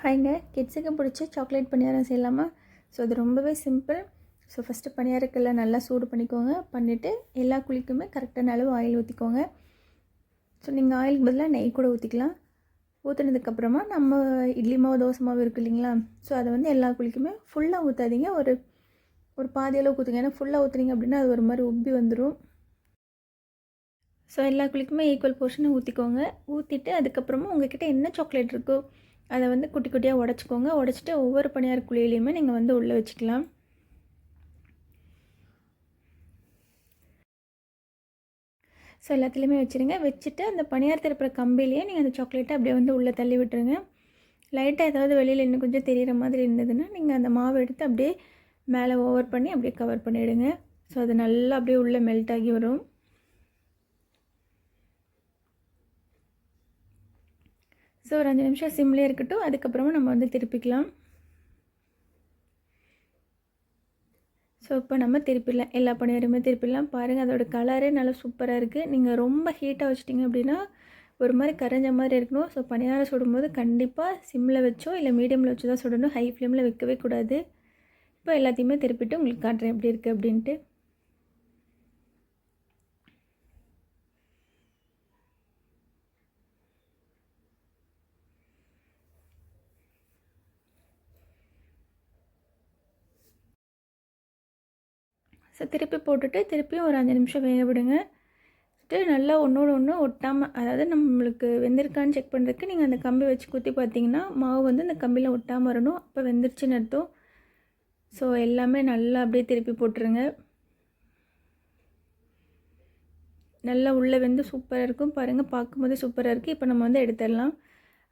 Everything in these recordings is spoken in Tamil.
ஹாய்ங்க. கிட்ஸுக்கு பிடிச்ச சாக்லேட் பணியாரம் செய்யலாமா? ஸோ அது ரொம்பவே சிம்பிள் ஸோ ஃபஸ்ட்டு பணியாரக்கல்ல நல்லா சூடு பண்ணிக்கோங்க. பண்ணிவிட்டு எல்லா குழிக்குமே கரெக்டான அளவு ஆயில் ஊற்றிக்கோங்க ஸோ நீங்கள் ஆயிலுக்கு பதிலாக நெய் கூட ஊற்றிக்கலாம் ஊற்றுனதுக்கப்புறமா நம்ம இட்லி மாவு தோசை மாவு இருக்குது இல்லைங்களா? ஸோ அதை வந்து எல்லா குழிக்குமே ஃபுல்லாக ஊற்றாதீங்க ஒரு ஒரு பாதியளவு ஊற்றுங்க ஏன்னா ஃபுல்லாக ஊற்றுனீங்க அப்படின்னா அது ஒரு மாதிரி உப்பி வந்துடும் ஸோ எல்லா குழிக்குமே ஈக்குவல் போர்ஷனை ஊற்றிக்கோங்க ஊற்றிட்டு அதுக்கப்புறமா உங்ககிட்ட என்ன சாக்லேட் இருக்கோ அதை வந்து குட்டி குட்டியாக உடச்சிக்கோங்க. உடச்சிட்டு ஒவ்வொரு பணியார் குழியிலையுமே நீங்கள் வந்து உள்ளே வச்சுக்கலாம். ஸோ எல்லாத்துலேயுமே வச்சுருங்க. வச்சுட்டு அந்த பணியார் திருப்புற கம்பிலேயே நீங்கள் அந்த சாக்லேட்டை அப்படியே வந்து உள்ளே தள்ளி விட்டுருங்க. லைட்டாக ஏதாவது வெளியில் இன்னும் கொஞ்சம் தெரிகிற மாதிரி இருந்ததுன்னா நீங்கள் அந்த மாவு எடுத்து அப்படியே மேலே ஓவர் பண்ணி அப்படியே கவர் பண்ணிவிடுங்க ஸோ அது நல்லா அப்படியே உள்ளே மெல்ட் ஆகி வரும். ஸோ ஒரு அஞ்சு நிமிஷம் சிம்லேயே இருக்கட்டும். அதுக்கப்புறமா நம்ம வந்து திருப்பிக்கலாம். ஸோ இப்போ நம்ம திருப்பிடலாம். எல்லா பணியாருமே திருப்பிடலாம். பாருங்கள் அதோட கலரே நல்லா சூப்பராக இருக்குது நீங்கள் ரொம்ப ஹீட்டாக வச்சிட்டிங்க அப்படின்னா ஒரு மாதிரி கரைஞ்ச மாதிரி இருக்கணும். ஸோ பணியாரம் சுடும்போது கண்டிப்பாக சிம்மில் வச்சோ இல்லை மீடியமில் வச்சு தான் சுடணும். ஹை ஃப்ளேமில் வைக்கவே கூடாது. இப்போ எல்லாத்தையுமே திருப்பிட்டு உங்களுக்கு காட்டுறேன் எப்படி இருக்குது அப்படின்ட்டு. ஸோ திருப்பி போட்டுட்டு திருப்பியும் ஒரு அஞ்சு நிமிஷம் வேக விடுங்க. நல்லா ஒன்றோடு ஒன்று ஒட்டாமல் அதாவது நம்மளுக்கு வெந்திருக்கான்னு செக் பண்ணுறதுக்கு நீங்கள் அந்த கம்பி வச்சு குத்தி பார்த்தீங்கன்னா மாவு வந்து அந்த கம்பியில் ஒட்டாமல் வரணும். அப்போ வெந்துருச்சுன்னு அர்த்தம். ஸோ எல்லாமே நல்லா அப்படியே திருப்பி போட்டுருங்க. நல்லா உள்ளே வெந்து சூப்பராக இருக்கும். பாருங்கள் பார்க்கும்போதே சூப்பராக இருக்குது இப்போ நம்ம வந்து எடுத்துடலாம்.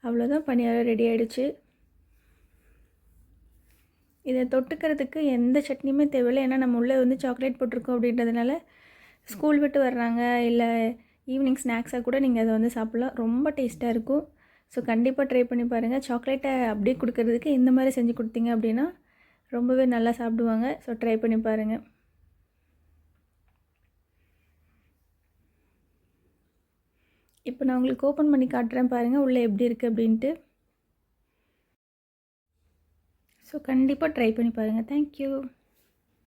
அவ்வளோதான் பணியாரம் ரெடி ஆகிடுச்சு இதை தொட்டுக்கிறதுக்கு எந்த சட்னியுமே தேவையில்லை. ஏன்னா நம்ம உள்ளே வந்து சாக்லேட் போட்டிருக்கோம் அப்படின்றதுனால ஸ்கூல் விட்டு வர்றாங்க. இல்லை ஈவினிங் ஸ்நாக்ஸாக கூட நீங்கள் அதை வந்து சாப்பிட்லாம். ரொம்ப டேஸ்ட்டாக இருக்கும். ஸோ கண்டிப்பாக ட்ரை பண்ணி பாருங்கள் சாக்லேட்டை அப்படியே கொடுக்கறதுக்கு இந்த மாதிரி செஞ்சு கொடுத்தீங்க அப்படின்னா ரொம்பவே நல்லா சாப்பிடுவாங்க. ஸோ ட்ரை பண்ணி பாருங்கள் இப்போ நான் உங்களுக்கு ஓப்பன் பண்ணி காட்டுறேன் பாருங்கள் உள்ளே எப்படி இருக்குது அப்படின்ட்டு. ஸோ கண்டிப்பாக ட்ரை பண்ணி பாருங்கள் தேங்க்யூ